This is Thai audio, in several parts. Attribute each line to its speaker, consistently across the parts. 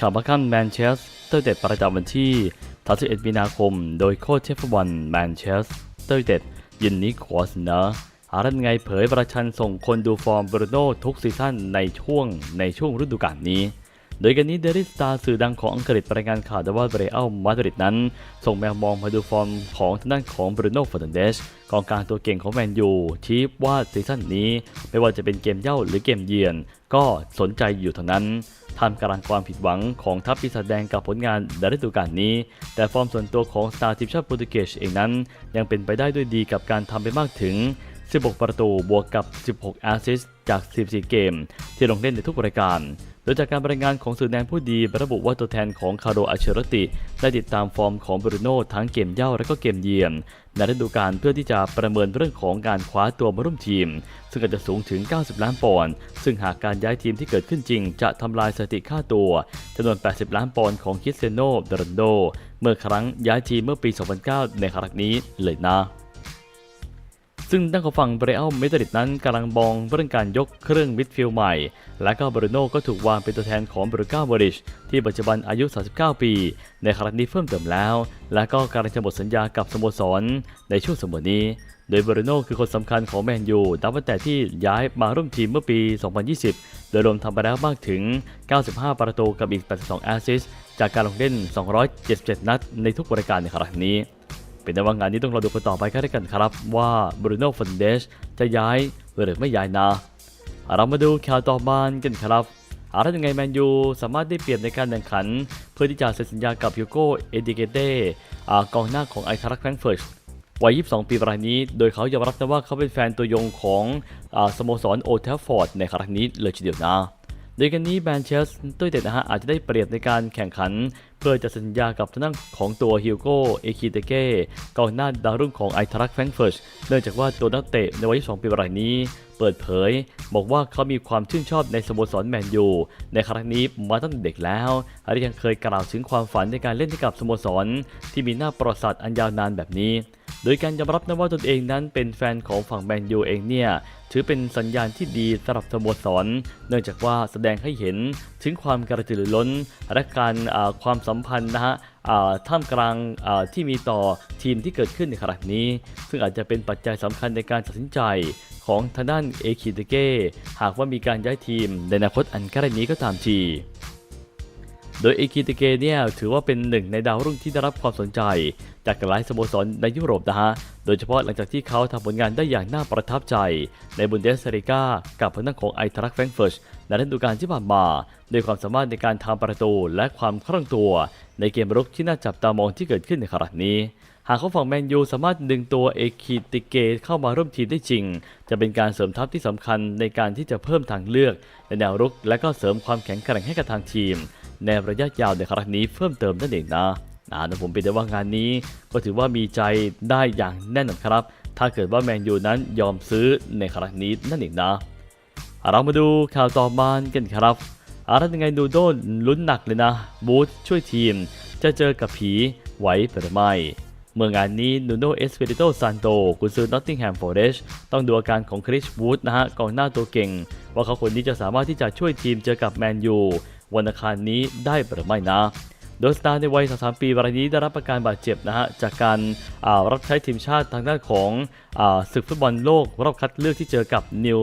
Speaker 1: ข่าวมาขั้นแมนเชสเตอร์เด็ดประจำวันที่ 31 มีนาคม โดยโค้ชเชฟฟุตบอลแมนเชสเตอร์เด็ดยินนิโคสเนอร์อารันไงเผยประชันส่งคนดูฟอร์มบรูโน่ทุกซีซั่นในช่วงในช่วงฤดูกาลนี้ โดยกันนี้เดลิสตาสื่อดังของอังกฤษรายงานข่าวด้ว่าเรอัลมาดริดนั้น ส่งแมวมองมาดูฟอร์มของทางด้านของบรูโน่ฟอร์นันเดสกองกลางตัวเก่งของแมนยูชี้ว่าซีซั่นนี้ ไม่ว่าจะเป็นเกมเย่าหรือเกมเยือน ก็สนใจอยู่ทั้งนั้นท่ามกลางความผิดหวังของทัพปีศาจแดงกับผลงานในฤดูกาลนี้ แต่ฟอร์มส่วนตัวของสตาร์ทีมชาติโปรตุเกสเองนั้น ยังเป็นไปได้ด้วยดีกับการทำไปมากถึง 16 ประตูบวกกับ 16 แอสซิสต์ จาก 14 เกม ที่ลงเล่นในทุกรายการ โดยจากการรายงานของสื่อแดนผู้ดีระบุว่าตัวแทนของคาร์โดอัชเชรติ ได้ติดตามฟอร์มของบรูโน่ทั้งเกมเย่าและก็เกมเยือนในฤดูกาลเพื่อที่จะประเมินเรื่องของการคว้าตัวมาร่วมทีม ซึ่งอาจจะสูงถึง 90 ล้านปอนด์ซึ่งหากการย้ายทีมที่เกิดขึ้นจริง จะทำลายสถิติค่าตัวจำนวน 80 ล้านปอนด์ของคิสเซโนเดรันโด เมื่อครั้งย้ายทีมเมื่อปี 2009 ในครั้งนี้เลยนะ ซึ่งด้านของฝั่งเบรอัลเมดริดนั้นกำลังมองเรื่องการยกเครื่องมิดฟิลด์ใหม่ และก็บรูโน่ก็ถูกวางเป็นตัวแทนของบรูก้าบริช ที่ปัจจุบันอายุ 39 ปี ในครั้งนี้เพิ่มเติมแล้ว และก็กำลังจะหมดสัญญากับสโมสร ในช่วงสมนี้ โดยบรูโน่คือคนสำคัญของแมนยูนับตั้งแต่ที่ย้ายมาร่วมทีมเมื่อปี 2020 โดยรวมทำไปแล้วมากถึง 95 ประตูกับอีก 82 แอสซิสต์จากการลงเล่น 277 นัดในทุกรายการในครั้งนี้ เป็นในว่างานนี้ต้องรอดูกันต่อไปกันด้กันครับ ว่าบรูโน่ฟันเดชจะย้ายหรือไม่ย้ายนะ เรามาดูข่าวต่อมากันครับอะไรยังไงแมนยูสามารถได้เปรียบในการแข่งขัน เพื่อที่จะเซ็นสัญญากับยูโกเอดิเกเต้กองหน้าของไอคารักแฟรงเฟิร์ตวัย 22 ปีรายนี้ โดยเขายอมรับนะว่าเขาเป็นแฟนตัวยงของอสโมสรโอเทลฟอร์ดในครั้งนี้เลยทีเดียวนะโดยกันนี้แมนเชสเตอร์เด็ดนะฮะอาจจะได้เปรียบในการแข่งขัน พื่อจะสัญญากับทางด้านของตัวฮิวโกเอคิเตเก้กองหน้าดาวรุ่งของไอทารักแฟรงเฟิร์ตเนื่องจากว่าตัวนักเตะในวัย22ปีรายนี้ เปิดเผย บอกว่าเขามีความชื่นชอบในสโมสรแมนยูในครั้งนี้มาตั้งแต่เด็กแล้วและยังเคยกล่าวถึงความฝันในการเล่นให้กับสโมสร ที่มีหน้าประวัติศาสตร์อันยาวนานแบบนี้ โดยการยอมรับนะว่าตนเองนั้นเป็นแฟนของฝั่งแมนยูเองเนี่ยถือเป็นสัญญาณที่ดีสำหรับสโมสร เนื่องจากว่าแสดงให้เห็นถึงความกระตือรือร้นและการความสัมพันธ์นะฮะท่ามกลางที่มีต่อทีมที่เกิดขึ้นในขณะนี้ ซึ่งอาจจะเป็นปัจจัยสำคัญในการตัดสินใจของทางด้านเอคิเตเก้หากว่ามีการย้ายทีมในอนาคตอันใกล้นี้ก็ตามที โดยเอคิเตเกเนี่ยถือว่าเป็นหนึ่งในดาวรุ่งที่ได้รับความสนใจ จากหลายสโมสรในยุโรปนะฮะ โดยเฉพาะหลังจากที่เขาทำผลงานได้อย่างน่าประทับใจ ในบุนเดสเ i กากับผลงานของไอทรักแฟรงเฟิร์ตในฤดูกาลที่ผ่านมาด้วยความสามารถในการทำประตูและความคล่องตัว ในเกมรุกที่น่าจับตามองที่เกิดขึ้นในครั้งนี้หากเขาฝั่งแมนยูสามารถดึงตัวเอคิติเกเข้ามาร่วมทีมได้จริง จะเป็นการเสริมทัพที่สำคัญในการที่จะเพิ่มทางเลือกในแนวรุก และก็เสริมความแข็งแกร่งให้กับทางทีม ในระยะยาวในครั้งนี้เพิ่มเติมนั่นเองนะนะนะผมเป็นได้ว่างานนี้ก็ถือว่ามีใจได้อย่างแน่นอนครับ ถ้าเกิดว่าแมนยูนั้นยอมซื้อในครั้งนี้นั่นเองนะ เรามาดูข่าวต่อมากันครับอารันยังไงดูโดนลุ้นหนักเลยนะ บูธช่วยทีม จะเจอกับผีไหวหรือไม่เมื่องานนี้นูโนเอสเปริโตซานโตกุนซือนอตติงแฮมฟอร์เรชต้องดูอาการของคริสวูดนะฮะกองหน้าตัวเก่ง ว่าเขาคนนี้จะสามารถที่จะช่วยทีมเจอกับแมนยู วันอังคารนี้ได้หรือไม่นะ โดยสตาร์ในวัย 33 ปีรายนี้ได้รับอาการบาดเจ็บนะฮะจากการารับใช้ทีมชาติทางด้านของอศึกฟุตบอลโลกรอบคัดเลือกที่เจอกับนิว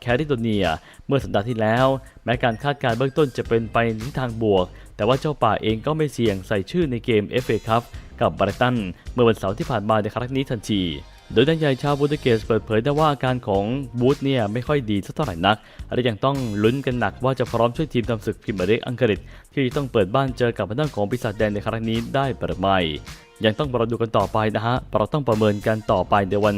Speaker 1: แคริโดเนีย เมื่อสัปดาห์ที่แล้ว แม้การคาดการณ์เบื้องต้นจะเป็นไปในทิศทางบวก แต่ว่าเจ้าป่าเองก็ไม่เสี่ยงใส่ชื่อในเกม FA Cup กับไบรตันเมื่อวันเสาร์ที่ผ่านมาในครั้งนี้ทันที โดยนายใหญ่ชาวโปรตุเกสเปิดเผยได้ว่าอาการของบูธเนี่ยไม่ค่อยดีเท่าไหร่นัก และยังต้องลุ้นกันหนักว่าจะพร้อมช่วยทีมทำศึกพรีเมียร์ลีกอังกฤษ ที่ต้องเปิดบ้านเจอกับทางด้านของปีศาจแดงในครั้งนี้ได้หรือไม่ยังต้องรอดูกันต่อไปนะฮะ เราต้องประเมินกันต่อไปในวัน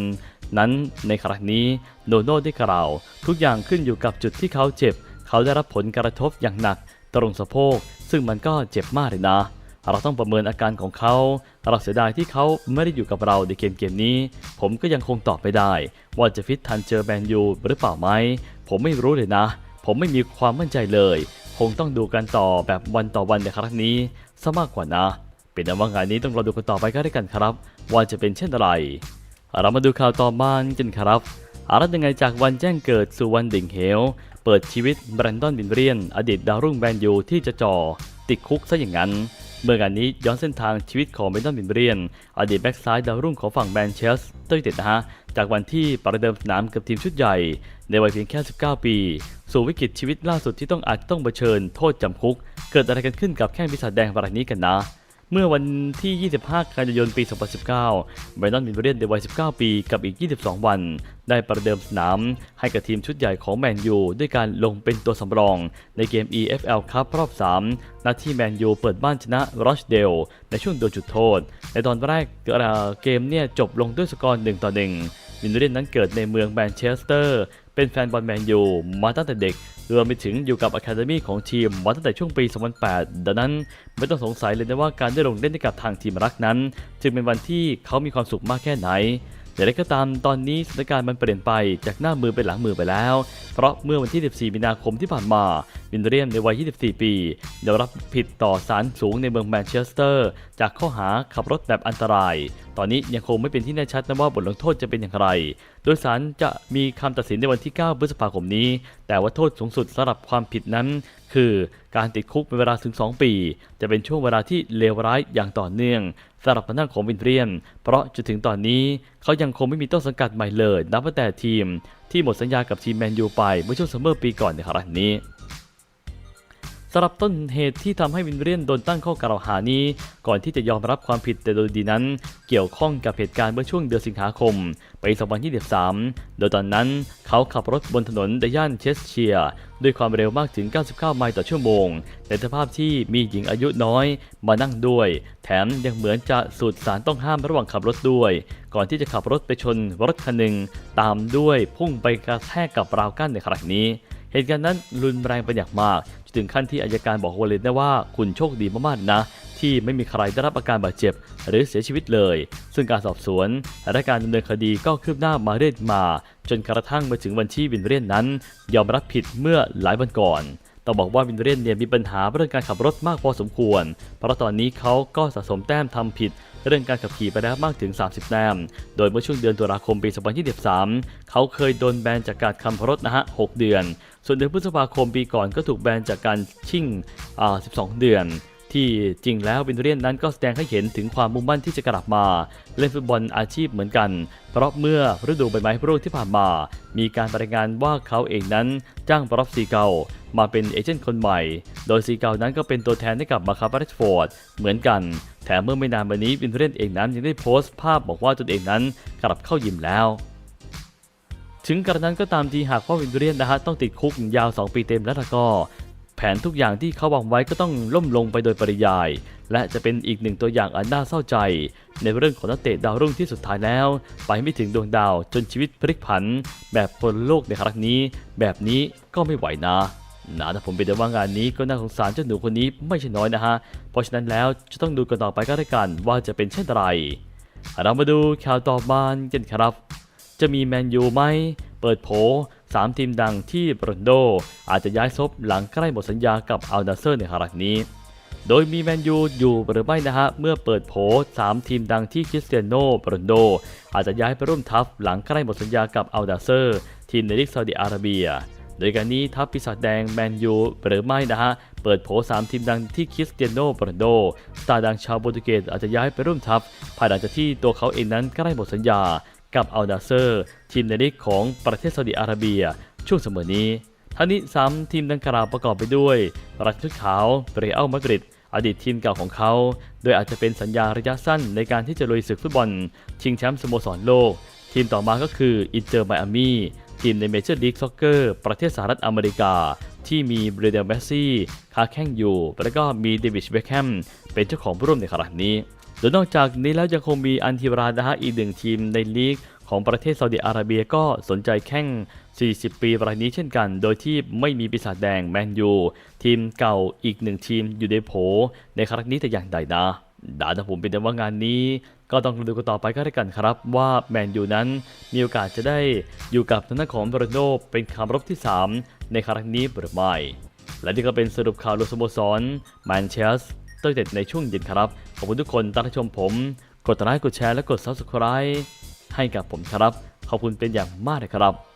Speaker 1: นั้นในครั้งนี้โนโน่ได้กล่าว ทุกอย่างขึ้นอยู่กับจุดที่เขาเจ็บ เขาได้รับผลกระทบอย่างหนัก ตรงสะโพก ซึ่งมันก็เจ็บมากเลยนะ เราต้องประเมินอาการของเขา เราเสียดายที่เขาไม่ได้อยู่กับเราในเกมเกมนี้ ผมก็ยังคงตอบไม่ได้ ว่าจะฟิตทันเจอแมนยูหรือเปล่าไหม ผมไม่รู้เลยนะ ผมไม่มีความมั่นใจเลย คงต้องดูกันต่อแบบวันต่อวันในครั้งนี้ซะมากกว่านะ เป็นอันว่างานนี้ต้องรอดูกันต่อไปก็ได้กันครับ ว่าจะเป็นเช่นไร เรามาดูข่าวต่อมากันครับอารัตยังไงจากวันแจ้งเกิดสู่วันดิ่งเหว เปิดชีวิตแบรนดอนบินเรียน อดีตดาวรุ่งแมนยูที่จะจ่อติดคุกซะอย่างนั้น เมื่องานนี้ย้อนเส้นทางชีวิตของเบนตันบินเบรียน อดีตแบ็กซ้ายดาวรุ่งของฝั่งแมนเชสเตอร์ยูไนเต็ดนะฮะ จากวันที่ประเดิมสนามกับทีมชุดใหญ่ ในวัยเพียงแค่ 19 ปี สู่วิกฤตชีวิตล่าสุดที่ต้องอาจต้องเผชิญโทษจำคุก เกิดอะไรกันขึ้นกับแข้งปีศาจแดงรายนี้กันนะ เมื่อวันที่ 25 กันยายน ปี 2019 ไบรตันบินเบรียนในวัย 19 ปีกับอีก 22 วัน ได้ประเดิมสนาม ให้กับทีมชุดใหญ่ของแมนยู ด้วยการลงเป็นตัวสำรอง ในเกม EFL ครับรอบ 3 นัดที่แมนยูเปิดบ้านชนะรอชเดล ในช่วงโดนจุดโทษ ในตอนแรกเกมเนี่ยจบลงด้วยสกอร์1ต่อ1บินเบรียนนั้นเกิดในเมืองแมนเชสเตอร์ เป็นแฟนบอลแมนยูมาตั้งแต่เด็ก รวมไปถึงอยู่กับอะคาเดมี่ของทีมมาตั้งแต่ช่วงปี 2008 ดังนั้นไม่ต้องสงสัยเลยนะว่าการได้ลงเล่นให้กับทางทีมรักนั้น จึงเป็นวันที่เขามีความสุขมากแค่ไหน อย่างไรก็ตามตอนนี้สถานการณ์มันเปลี่ยนไปจากหน้ามือเป็นหลังมือไปแล้ว เพราะเมื่อวันที่ 14 มีนาคมที่ผ่านมาวินเรียมในวัย 24 ปีได้รับผิดต่อศาลสูงในเมืองแมนเชสเตอร์ จากข้อหาขับรถแบบอันตราย ตอนนี้ยังคงไม่เป็นที่แน่ชัดนะว่าบทลงโทษจะเป็นอย่างไร โดยศาลจะมีคำตัดสินในวันที่ 9 พฤษภาคมนี้ แต่ว่าโทษสูงสุดสำหรับความผิดนั้น คือการติดคุกเป็นเวลาถึง 2 ปี จะเป็นช่วงเวลาที่เลวร้ายอย่างต่อเนื่อง สำหรับพนักของวินเรียน เพราะจนถึงตอนนี้เขายังคงไม่มีต้นสังกัดใหม่เลย นับตั้งแต่ทีมที่หมดสัญญากับทีมแมนยูไปเมื่อช่วงซัมเมอร์ปีก่อนในครั้งนี้ สำหรับต้นเหตุที่ทำให้วินเรียนโดนตั้งข้อกล่าวหานี้ ก่อนที่จะยอมรับความผิดแต่โดยดีนั้น เกี่ยวข้องกับเหตุการณ์เมื่อช่วงเดือนสิงหาคมปี2023 โดยตอนนั้นเขาขับรถบนถนนในย่านเชสเชียร์ด้วยความเร็วมากถึง 99 ไมล์ต่อชั่วโมง ในสภาพที่มีหญิงอายุน้อยมานั่งด้วย แถมยังเหมือนจะสูดสารต้องห้ามระหว่างขับรถด้วย ก่อนที่จะขับรถไปชนรถคันหนึ่งตามด้วยพุ่งไปกระแทกกับราวกั้นในครั้งนี้ เหตุการณ์นั้นรุนแรงเป็นอย่างมาก ถึงขั้นที่อายการบอกวาเลนได้ว่าคุณโชคดีมากๆนะ ที่ไม่มีใครได้รับอาการบาดเจ็บ หรือเสียชีวิตเลย ซึ่งการสอบสวนและการดำเนินคดีก็คืบหน้ามาเรื่อยมา จนกระทั่งมาถึงวันที่วินเรียนนั้น ยอมรับผิดเมื่อหลายวันก่อน ต้องบอกว่าวินเรียนเนี่ยมีปัญหาเรื่องการขับรถมากพอสมควร เพราะตอนนี้เขาก็สะสมแต้มทำผิดเรื่องการขับขี่ไปแล้วมากถึง 30 แต้ม โดยเมื่อช่วงเดือนตุลาคมปี 2023 เขาเคยโดนแบนจากการขับรถนะฮะ 6 เดือน ส่วนเดือนพฤษภาคมปีก่อนก็ถูกแบนจากการชิ่งอ่า12 เดือน ที่จริงแล้ววินเรียนนั้นก็แสดงให้เห็นถึงความมุ่งมั่นที่จะกลับมา เล่นฟุตบอลอาชีพเหมือนกัน เพราะเมื่อฤดูใบไม้ร่วงที่ผ่านมา มีการรายงานว่าเขาเองนั้นจ้างบรอฟซีเกามาเป็นเอเจนต์คนใหม่ โดยซีเกานั้นก็เป็นตัวแทนให้กับมาคาบาริสฟอร์ดเหมือนกัน แถมเมื่อไม่นานมานี้วินเรียนเองนั้นยังได้โพสต์ภาพบอกว่าตนเองนั้นกลับเข้ายิมแล้วถึงกระนั้นก็ตามทีหากว่าวินเรียนนะฮะต้องติดคุกยาว 2 ปีเต็มแล้วก็ แผนทุกอย่างที่เขาวางไว้ก็ต้องล่มลงไปโดยปริยาย และจะเป็นอีกหนึ่งตัวอย่างอันน่าเศร้าใจ ในเรื่องของนักเตะดาวรุ่งที่สุดท้ายแล้ว ไปไม่ถึงดวงดาวจนชีวิตพลิกผัน แบบคนโลกในครั้งนี้ แบบนี้ก็ไม่ไหวนะนะแต่ผมเป็นแต่ว่างานนี้ก็น่าสงสารเจ้าหนูคนนี้ไม่ใช่น้อยนะฮะ เพราะฉะนั้นแล้วจะต้องดูกันต่อไปก็แล้วกันว่าจะเป็นเช่นไร เรามาดูข่าวต่อมากันครับ จะมีแมนยูไหม เปิดโผ สามทีมดังที่บรอนโด อาจจะย้ายซบหลังใกล้หมดสัญญากับอัลนาเซอร์ในครั้งนี้ โดยมีแมนยูอยู่หรือไม่นะฮะ เมื่อเปิดโผสามทีมดังที่คริสเตียโนบรอนโด อาจจะย้ายไปร่วมทัพหลังใกล้หมดสัญญากับอัลนาเซอร์ ทีมในลีกซาอุดิอาระเบียโดยการนี้ทัพปีศาจแดงแมนยูหรือไม่นะฮะ เปิดโผสามทีมดังที่คริสเตียโนโรนโด สตาร์ดังชาวโปรตุเกสอาจจะย้ายไปร่วมทัพ ภายหลังจากที่ตัวเขาเองนั้นใกล้หมดสัญญา กับอัลดาเซอร์ทีมในลีกของประเทศซาอุดิอาระเบีย ช่วงเสมอนี้ทั้งนี้สามทีมดังกล่าวประกอบไปด้วยรัชชุดขาวเรอัลมาดริดอดีตทีมเก่าของเขา โดยอาจจะเป็นสัญญาระยะสั้นในการที่จะลุยศึกฟุตบอล ชิงแชมป์สโมสรโลก ทีมต่อมาก็คืออินเตอร์ไมอามี่ทีมในเมเจอร์ลีกซ็อกเกอร์ประเทศสหรัฐอเมริกา ที่มีเบรเดลเมสซี่ค้าแข่งอยู่ แล้วก็มีเดวิดเบคแฮมเป็นเจ้าของร่วมในขณะนี้ โดยนอกจากนี้แล้วยังคงมีอันทิรานะฮะอีกหนึ่งทีมในลีกของประเทศซาอุดิอาระเบียก็สนใจแข่ง 40 ปีรายนี้เช่นกัน โดยที่ไม่มีปีศาจแดงแมนยู ทีมเก่าอีกหนึ่งทีมอยู่ในโผ ในครั้งนี้แต่อย่างใดนะดาแต่ผมเป็นแต่ว่างานนี้ ก็ต้องดูกันต่อไปก็ได้กันครับ ว่าแมนยูนั้นมีโอกาสจะได้อยู่กับทางด้านของบรโนเป็นคำรบที่ 3 ในครั้งนี้หรือไม่และนี่ก็เป็นสรุปข่าวลูสโมสรแมนเชสเตอร์เด็ดในช่วงเย็นครับ ขอบคุณทุกคนที่รับชมผม กดไลค์กดแชร์และกด subscribe ให้กับผมครับ ขอบคุณเป็นอย่างมากเลยครับ